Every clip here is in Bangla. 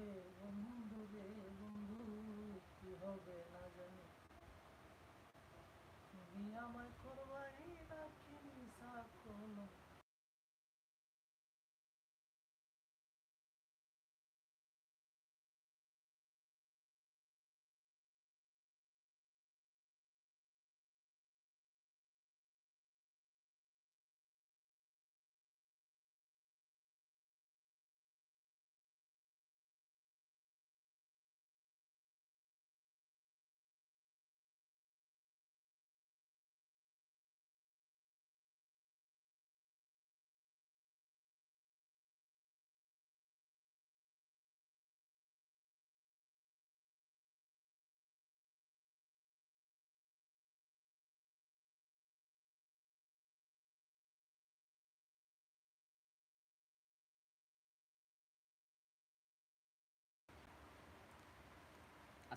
হে বন্ধু রে বন্ধু কি হবে না জানি। তুমি আমায় করবাই নাকি নিশা কোনো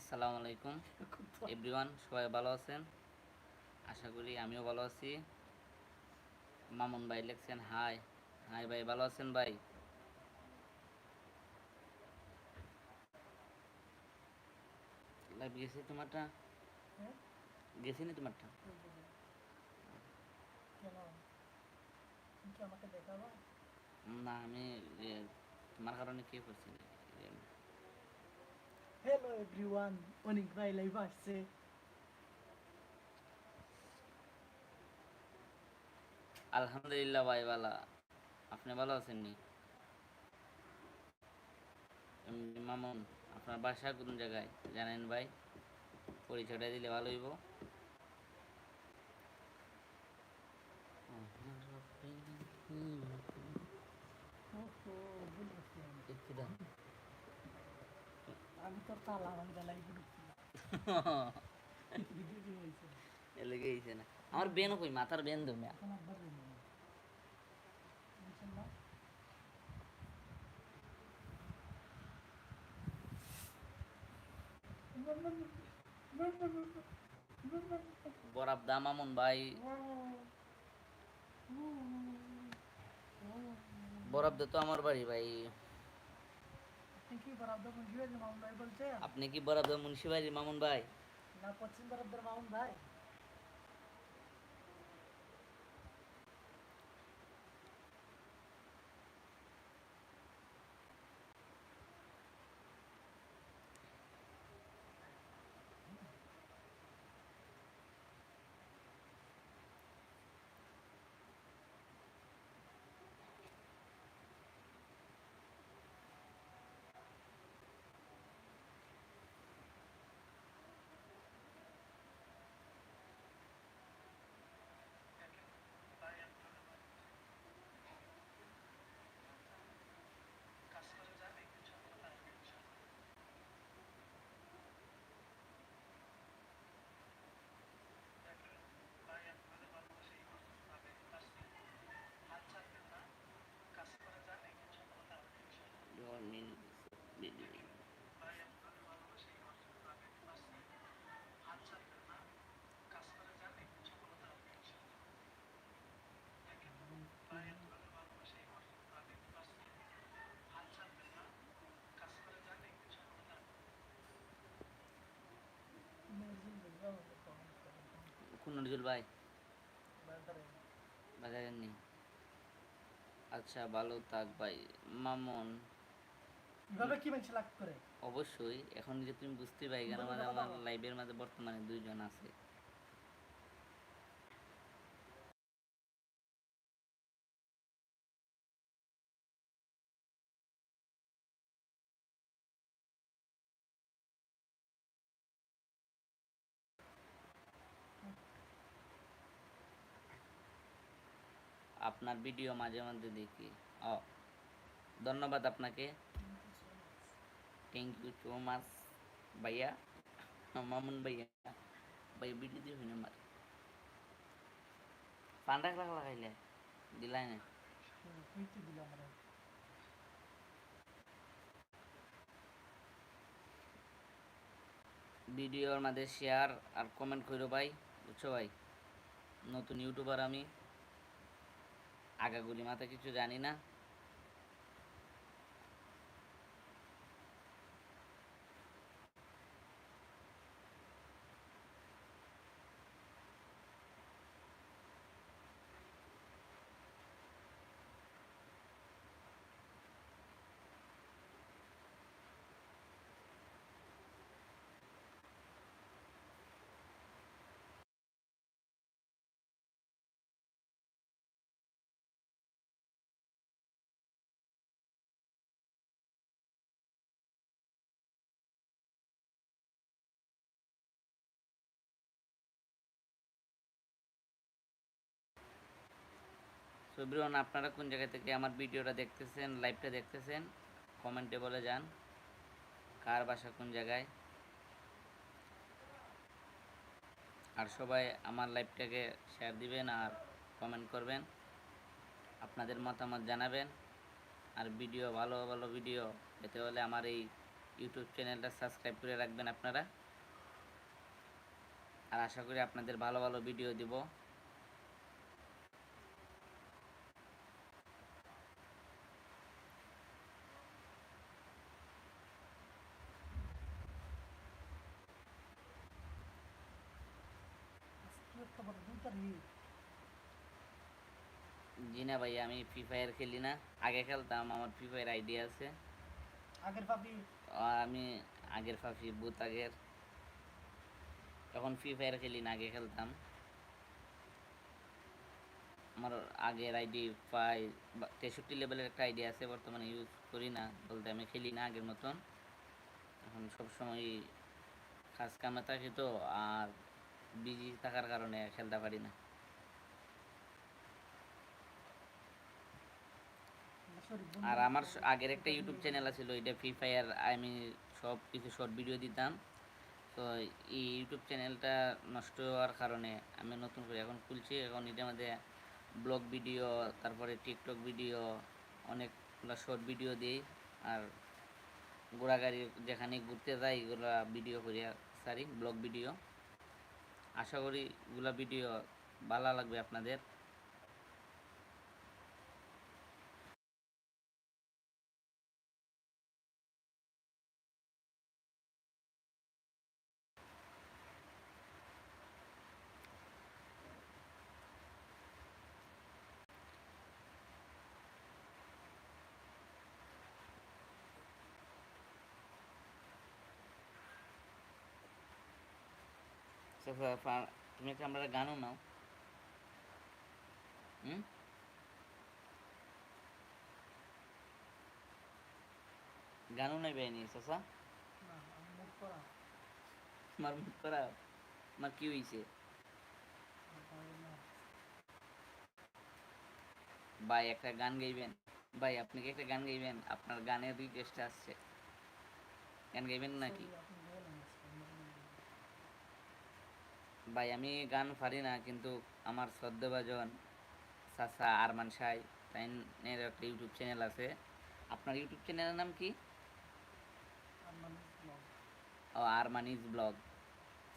আসসালামু আলাইকুম। এভরিওয়ান সবাই ভালো আছেন? আশা করি আমিও ভালো আছি। মামুন ভাই লিখছেন হাই। হাই ভাই ভালো আছেন ভাই? লাইভ গেছে তোমারটা? হ্যাঁ? গেছে না তোমারটা? না আমি তোমার কারণে কে করছি না। হ্যালো এভরিওয়ান অনেক ভাই লাইভ আসছে আলহামদুলিল্লাহ ভাই, ভালা। আপনি ভালো আছেন নি? মামুন, আপনার বাসা কোন জায়গায়? জানেন ভাই, পরিচয়টা দিলে ভালো হইব। ওহো ভুল করছি আমি। আমি তো তালা ভাঙ্গা হয়েছে এলেগে হইছে না। আমার বেন কই মাথার বেন না? বরাব দা মামুন ভাই। বরাব দা তো আমার বাড়ি ভাই। আপনি কি বরাবর মঞ্জুর মামুন ভাই বলছে আপনি কি বরাব দা মুন্সি বাড়ি মামুন ভাই? না পশ্চিম বরাবর মামুন ভাই। নজরুল ভাই? বাজারেননি। আচ্ছা ভালো থাক ভাই। মামন। কি করে? অবশ্যই এখন যে তুমি বুঝতে পারি কেন মানে আমার লাইভের মাঝে বর্তমানে দুইজন আছে। আপনার ভিডিও মাঝে মধ্যে দেখি। ও ধন্যবাদ আপনাকে। থ্যাংক ইউ সো মাচ ভাইয়া। মামুন ভাইয়া, ভাই ভিডিও দিয়ে হইনা মার পান্ডা লাখ লাগাইলে দিলাই না? আমরা ভিডিওর মাঝে শেয়ার আর কমেন্ট করো ভাই, বুঝছ ভাই? নতুন ইউটিউবার আমি। আগাগুলি মাথা কিছু জানি না। তো ব্রিয়ন আপনারা কোন জায়গা থেকে আমার ভিডিওটা দেখতেছেন লাইভটা দেখতেছেন, কমেন্টে বলে যান। কার বাসা কোন জায়গায়? আর সবাই আমার লাইভটাকে শেয়ার দিবেন আর কমেন্ট করবেন। আপনাদের মতামত জানাবেন। আর ভিডিও, ভালো ভালো ভিডিও পেতে হলে আমার এই ইউটিউব চ্যানেলটা সাবস্ক্রাইব করে রাখবেন আপনারা। আর আশা করি আপনাদের ভালো ভালো ভিডিও দিব। জি না ভাই আমি ফ্রি ফায়ার খেলি না। আগে খেলতাম আমার ফ্রি ফায়ার আইডিয়া আছে। আগের আর আমি আগের ফাফি বুথ আগের। তখন ফ্রি ফায়ার খেলি না আগে খেলতাম। আমার আগের আইডি প্রায় তেষট্টি লেভেলের একটা আইডি আছে বর্তমানে ইউজ করি না বলতে আমি খেলি না আগের মতন। এখন সবসময় কাজ কামে থাকি তো আর বিজি থাকার কারণে খেলতে পারি না। আর আমার আগের একটা ইউটিউব চ্যানেল ছিল এটা ফ্রি ফায়ার আমি সব কিছু শর্ট ভিডিও দিতাম। তো এই ইউটিউব চ্যানেলটা নষ্ট হওয়ার কারণে আমি নতুন করে এখন খুলছি। এখন এটার মধ্যে ব্লগ ভিডিও তারপরে টিকটক ভিডিও অনেকগুলো শর্ট ভিডিও দিই। আর ঘোরাগাড়ি যেখানে ঘুরতে যাই, এগুলো ভিডিও করি সারি ব্লগ ভিডিও আশা করি এগুলা ভিডিও ভালো লাগবে আপনাদের। তুমি একটা আমরা গানও নাও। হুম? গানও নাই বেনি চাচা? না আমি মুখ করা আমার মুখ করা আমার কি হয়েছে ভাই একটা গান গাইবেন। ভাই আপনি কি একটা গান গাইবেন? আপনার গানের রিকোয়েস্ট আসছে। গান গাইবেন নাকি Sorry, আপনি বলেন আজকে, আমার মনে নেই। ভাই আমি গান পারি না কিন্তু আমার শ্রদ্ধাভাজন চাচা আরমান সাই তাইনের একটা ইউটিউব চ্যানেল আছে। আপনার ইউটিউব চ্যানেলের নাম কি। ও আরমানিজ ব্লগ।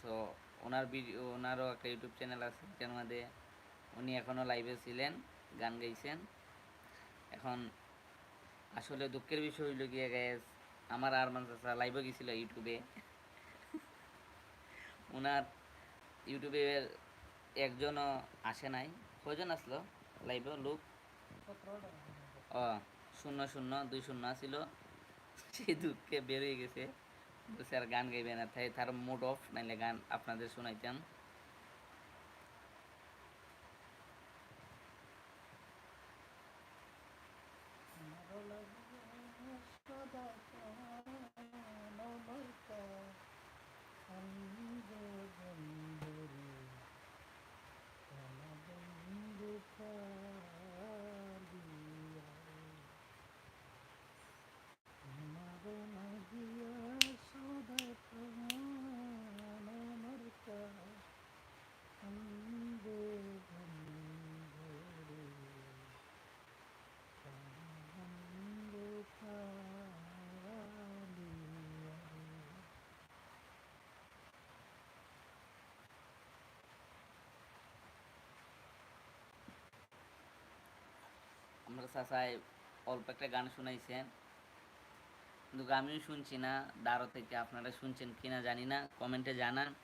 তো ওনার ভিডিও ওনারও একটা ইউটিউব চ্যানেল আছে যেটার মধ্যে উনি এখনও লাইভে ছিলেন গান গাইছেন। এখন আসলে দুঃখের বিষয় হইল গিয়ে গ্যাস আমার আরমান চাচা লাইভে গেছিল ইউটিউবে। ওনার ইউটিউবে একজনও আসে নাই। কয়জন আসলো লাইভে লোক। ও, শূন্য শূন্য, দুই শূন্য আসিল সে দুঃখে বেরিয়ে গেছে। বলছে, আর গান গাইবে না। তাই তার মুড অফ নাইলে গান আপনাদের শোনাইতাম আমার লাগে সদা নৌকা অন্ধ বন্ধরে কালা বন্ধু কালিয়া আমার লাগিয়া সদা নৌকা অন্ধ বন্ধরে আমরা সাহেব অল্প একটা গান শুনাইছেন। কিন্তু আমিও শুনছি না দারো থেকে আপনারা শুনছেন কিনা জানি না, কমেন্টে জানান।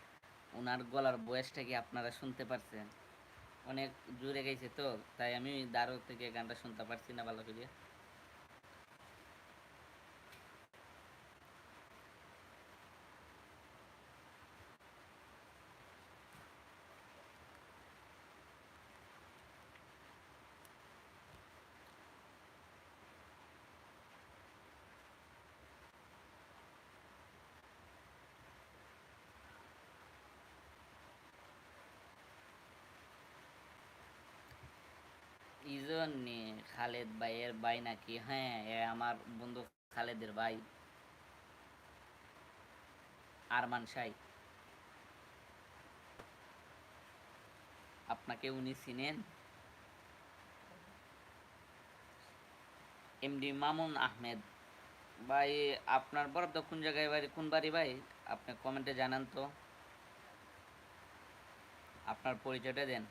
ওনার গলার বয়সটা কি আপনারা শুনতে পারছেন? অনেক জুড়ে গেছে তো, তাই আমি দাঁড়ো থেকে গানটা শুনতে পারছি না ভালো করে ইজন্যে খালেদ ভাইয়ের ভাই নাকি? হ্যাঁ এ আমার বন্ধু খালেদের ভাই। আরমান সাই। আপনাকে উনি চিনেন? এমডি মামুন আহমেদ। ভাই, আপনার বরাদ্দ কোন জায়গায় বাড়ি কোন বাড়ি ভাই? আপনি কমেন্টে জানান তো। আপনার পরিচয়টা দেন।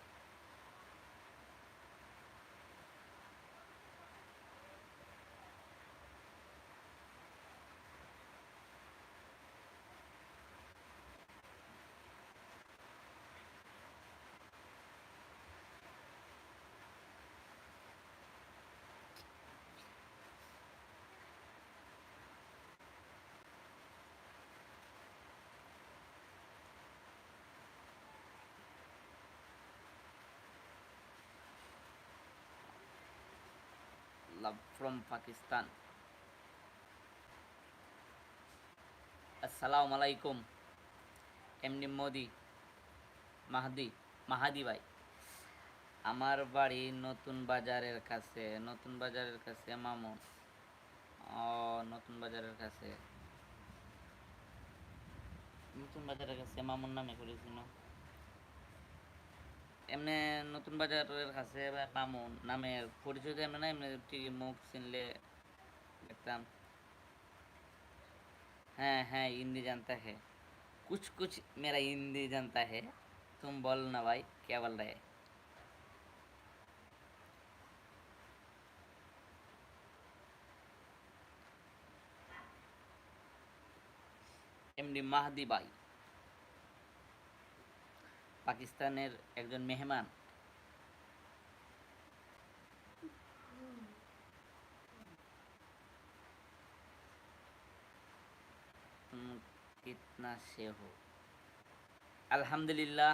From Pakistan. আসসালামু আলাইকুম এমনি মোদি মাহাদি মাহাদি ভাই আমার বাড়ি নতুন বাজারের কাছে, নতুন বাজারের কাছে মামুন। ও, নতুন বাজারের কাছে। নতুন বাজারের কাছে মামুন নামে করেছিল এমনি নতুন বাজারের কাছে বা মামুন নামের পরিচয় তো এমনি না এমনি ঠিক মুখ চিনলে দেখতাম हाँ हाँ हिंदी जानता है कुछ कुछ मेरा हिंदी जानता है तुम बोल ना भाई क्या बोल रहे এমডি মাহদি ভাই পাকিস্তানের একজন মেহমান। আলহামদুলিল্লাহ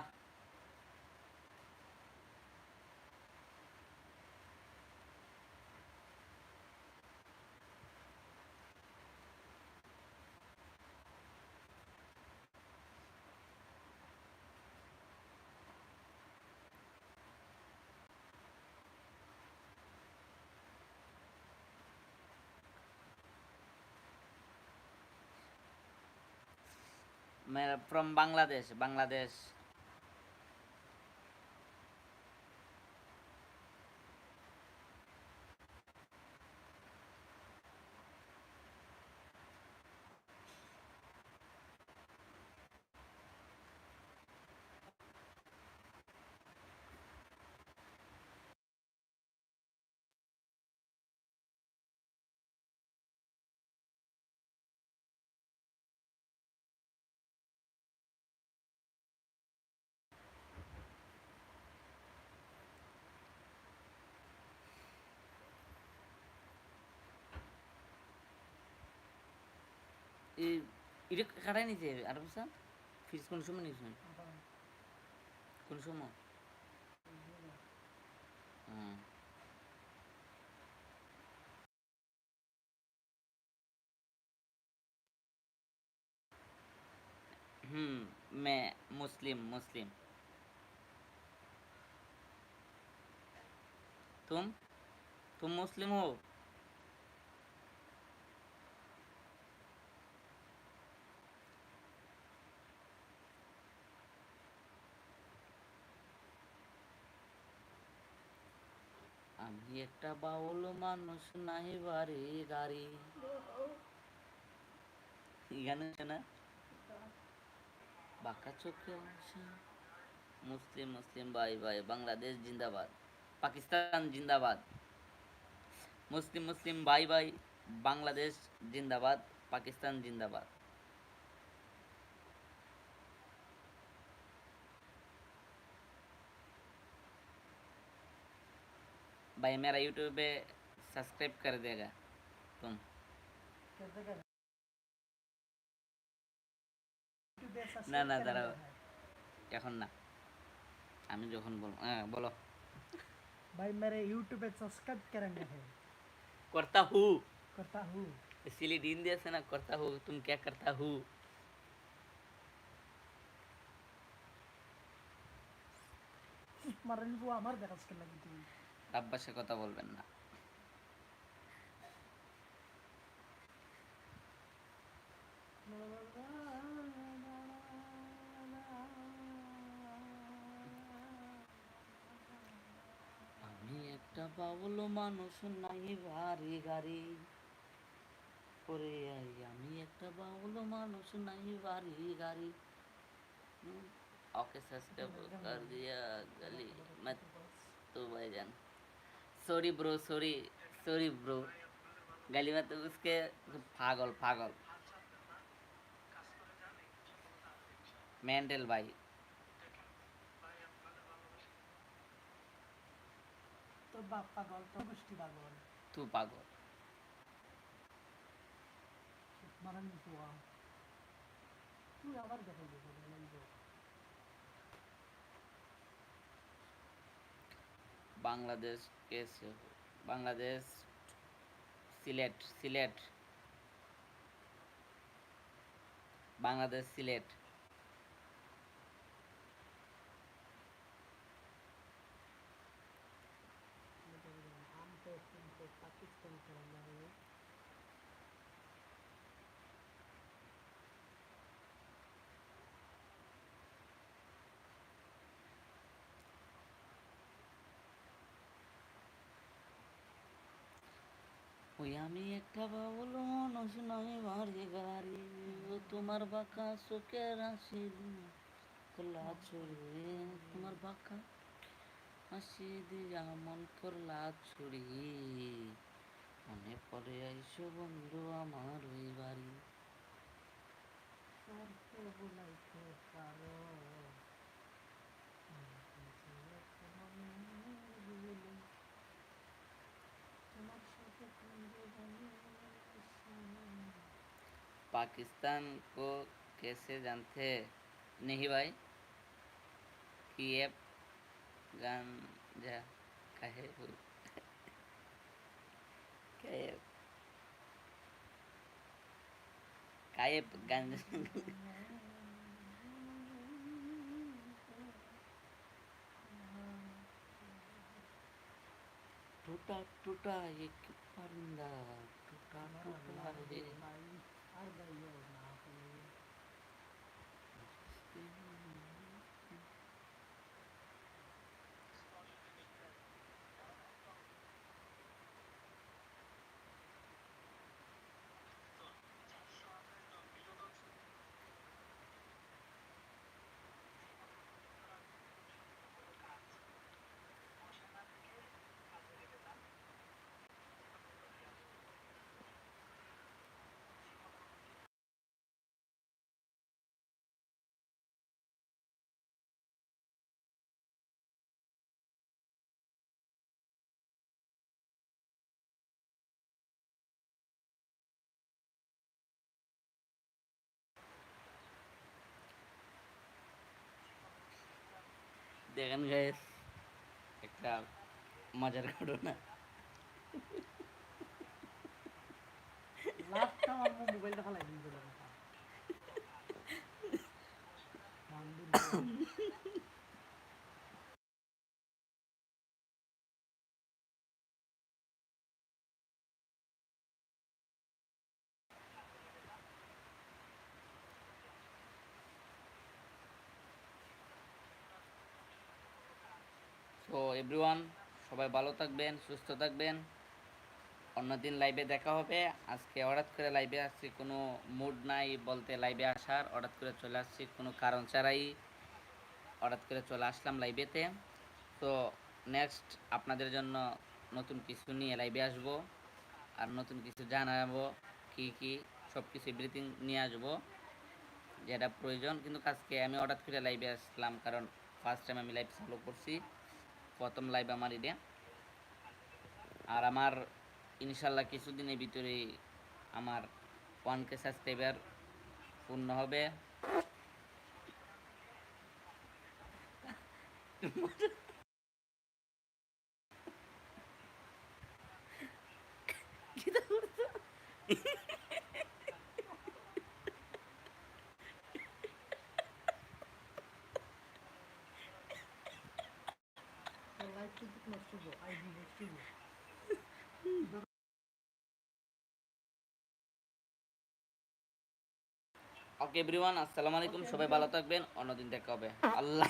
from Bangladesh, Bangladesh. এটা কাটাই নিছে আর বুঝছা ফিস কোন সময় নিছেন কোন সময় হুম हम्म मैं मुस्लिम मुस्लिम तुम तुम मुस्लिम हो একটা বাউল মানুষ নাই বাড়ি গাড়ি। এখানে না? বাঁকা চোখে মুসলিম মুসলিম, ভাই ভাই, বাংলাদেশ জিন্দাবাদ, পাকিস্তান জিন্দাবাদ, মুসলিম মুসলিম, ভাই ভাই, বাংলাদেশ জিন্দাবাদ, পাকিস্তান জিন্দাবাদ। भाई मेरा यूट्यूब पे सब्सक्राइब कर देगा तुम कैसे कर না না দাঁড়াও এখন না আমি যখন বলবো হ্যাঁ বলো भाई मेरे यूट्यूब पे सब्सक्राइब करेंगे है करता हूँ करता हूँ इसीलिए दिन दिया से ना करता हूँ तुम क्या करता हूँ স্মারণ কো আমার দেখাস কে লাগি তুমি আব্বাসে কথা বলবেন না আমি একটা বাবুল মানুষ নাই ভারী গাড়ি করে আই আমি একটা বাবুল মানুষ নাই ভারী গাড়ি ओके सब्सक्राइब कर दिया गली मत तो भाईजान sorry bro sorry sorry bro गाली मत उसके पागल पागल। मेंटल भाई। तो बाप पागल तो कुछ की पागल। तू पागल। मरने को आ। तू आवर देखो বাংলাদেশ বাংলাদেশ সিলেট সিলেট। বাংলাদেশ সিলেট। পাকিস্তান ওই আমি একটা বাবুল মানুষ নয় বাড়ি গাড়ি। ও তোমার বাঁকা চোখের হাসি খোলা ছড়িয়ে তোমার বাঁকা হাসি দিয়া মন করলা ছড়ি মনে পড়ে আইসো বন্ধু আমার ওই বাড়ি। पाकिस्तान को कैसे जानते नहीं भाई। कि ये गांजा कहे हो कायब कायब गांजा टूटा टूटा एक परिंदा टूटा टूटा দেখেন গাইস একটা মজার ঘটনা বলে কথা মান্দির সো এভরিওয়ান সবাই ভালো থাকবেন, সুস্থ থাকবেন। অন্যদিন লাইভে দেখা হবে। আজকে হঠাৎ করে লাইভে আসছি, কোনো মুড নাই বলতে লাইভে আসার। হঠাৎ করে চলে আসছি, কোনো কারণ ছাড়াই হঠাৎ করে চলে আসলাম লাইভেতে তো নেক্সট আপনাদের জন্য নতুন কিছু নিয়ে লাইভে আসব। আর নতুন কিছু জানাব, কি কি সব কিছু এভরিথিং নিয়ে আসব, যেটা প্রয়োজন। কিন্তু আজকে আমি হঠাৎ করে লাইভে আসলাম, কারণ ফার্স্ট টাইম আমি লাইভ চালু করছি। প্রথম লাইভ আমার এটা। আর আমার ইনশাল্লাহ কিছুদিনের ভিতরে আমার ওয়ান কে সাবস্ক্রাইবার পূর্ণ হবে লাইফ কিন্তু নষ্ট হব আইডি ওকে এভরিওয়ান আসসালামু আলাইকুম সবাই ভালো থাকবেন অন্যদিন দেখা হবে। আল্লাহ